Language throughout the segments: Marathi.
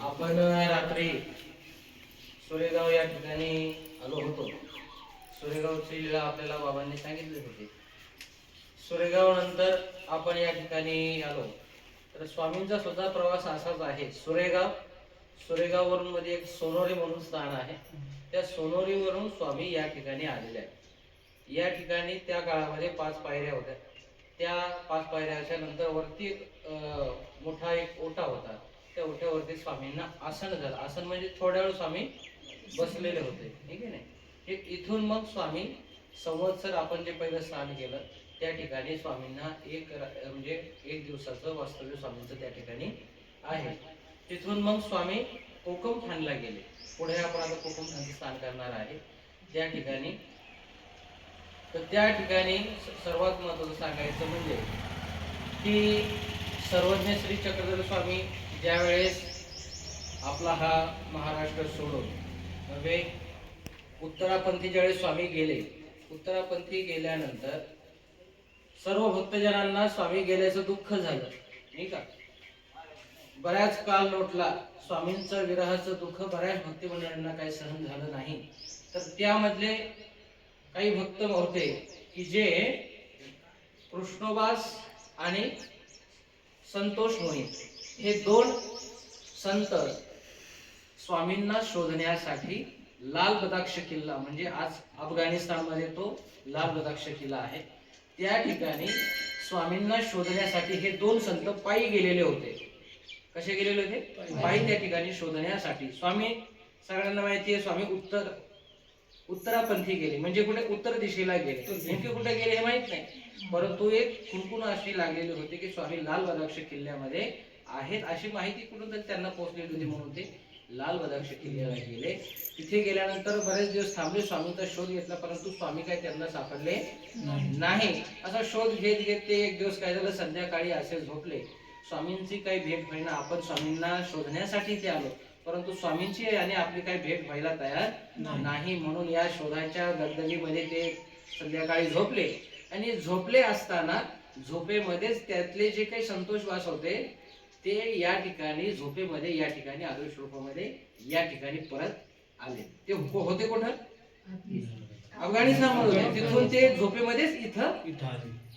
आपण रात्री सुरेगाव या ठिकाणी आलो होतो. सुरेगावची लीला आपल्याला बाबांनी सांगितली होती. सुरेगाव नंतर आपण या ठिकाणी आलो. तर स्वामींचा सुद्धा प्रवास असाच आहे. सुरेगाव सुरेगाववरून मध्ये एक सोनोरी म्हणून स्थान आहे. त्या सोनोरीवरून स्वामी या ठिकाणी आलेले आहेत. या ठिकाणी त्या काळामध्ये पाच पायऱ्या होत्या. त्या पाच पायऱ्याच्या नंतर वरती मोठा एक ओटा होता. त्या ओट्यावरती स्वामींना आसन झालं. आसन म्हणजे थोड्या वेळ स्वामी बसलेले होते. ठीक आहे नाही इथून मग स्वामी संवत्सर आपण जे पहिलं स्नान केलं त्या ठिकाणी स्वामींना एक म्हणजे एक दिवसाचं वास्तव्य स्वामींचं त्या ठिकाणी आहे. तिथून मग स्वामी कोकम ठाणला गेले. पुढे आपण आता कोकम ठाणचं स्नान करणार आहे. त्या ठिकाणी तर त्या ठिकाणी सर्वात महत्वाचं सांगायचं म्हणजे की सर्वज्ञ श्री चक्रधर स्वामी ज्यावेळेस आपला हा महाराष्ट्र सोडून नव्हे उत्तरापंथी ज्यावेळेस स्वामी गेले उत्तरापंथी गेल्यानंतर सर्व भक्तजनांना स्वामी गेल्याचं दुःख झालं नाही का? बऱ्याच काळ लोटला स्वामींचं विरहाचं दुःख बऱ्याच भक्ती काही सहन झालं नाही. तर त्यामधले काही भक्त होते की जे कृष्णोबास आणि संतोष मुनी हे दोन संत स्वामींना शोधण्यासाठी लाल बदाक्ष किल्ला म्हणजे आज अफगाणिस्तानमध्ये तो लाल बदाक्ष किल्ला आहे त्या ठिकाणी स्वामींना शोधण्यासाठी हे दोन संत पायी गेलेले होते. कसे गेलेले होते? पायी त्या ठिकाणी शोधण्यासाठी. स्वामी सगळ्यांना माहिती आहे स्वामी उत्तर उत्तरापंथी गेले म्हणजे कुठे उत्तर दिशेला गेले. नेमके कुठे गेले हे माहीत नाही. परंतु एक कुणकुण अशी लागलेली होती की स्वामी लाल बदाक्ष किल्ल्यामध्ये आहेत अशी माहिती कुठून तरी त्यांना पोहोचलेली होती म्हणून ते लाल बदाक्ष किल्ल्याला गेले. तिथे गेल्यानंतर बरेच दिवस थांबले स्वामींचा शोध घेतला परंतु स्वामी काय त्यांना सापडले नाही. असा शोध घेत घेत ते एक दिवस काय झालं संध्याकाळी असे झोपले. स्वामींची काही भेट व्हायना आपण स्वामींना शोधण्यासाठी ते आलो. परंतु स्वामींची आणि आपली काही भेट व्हायला तयार नाही. म्हणून या शोधाच्या दगदगीमध्ये ते संध्याकाळी झोपले. आणि झोपले असताना झोपेमध्येच त्यातले जे काही संतोष वास होते ते या ठिकाणी झोपेमध्ये या ठिकाणी आदर्श रूपामध्ये या ठिकाणी परत आले. ते को- होते कुठं? अफगाणिस्तान होते. तिथून ते झोपेमध्येच इथं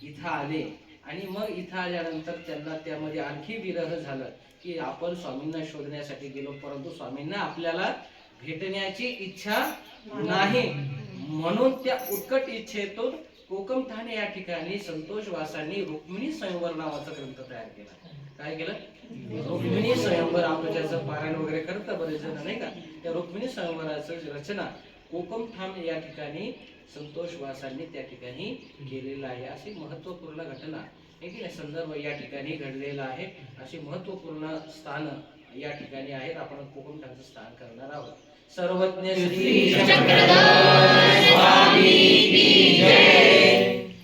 इथं आले. आणि मग इथं आल्यानंतर त्यांना त्यामध्ये आणखी विरह झालं. की आपण स्वामींना शोधण्यासाठी गेलो परंतु स्वामींना आपल्याला भेटण्याची इच्छा नाही. म्हणून त्या उत्कट इच्छेतून कोकम ठाणे या ठिकाणी संतोष वासांनी रुक्मिणी स्वयंवर नावाचा ग्रंथ तयार केला. काय केलं? रुक्मिणी स्वयंवर आपण ज्याचं पारायण वगैरे करतं बरेच जण नाही का? त्या रुक्मिणी स्वयंवराचं रचना कोकम ठाम या ठिकाणी संतोष वासांनी त्या ठिकाणी केलेलं आहे. अशी महत्त्वपूर्ण घटना नाही संदर्भ या ठिकाणी घडलेला आहे. अशी महत्त्वपूर्ण स्थान या ठिकाणी आहेत. आपण कोकम ठामचं स्थान करणार आहोत. सर्वज्ञ श्री चक्रधर स्वामी की जय.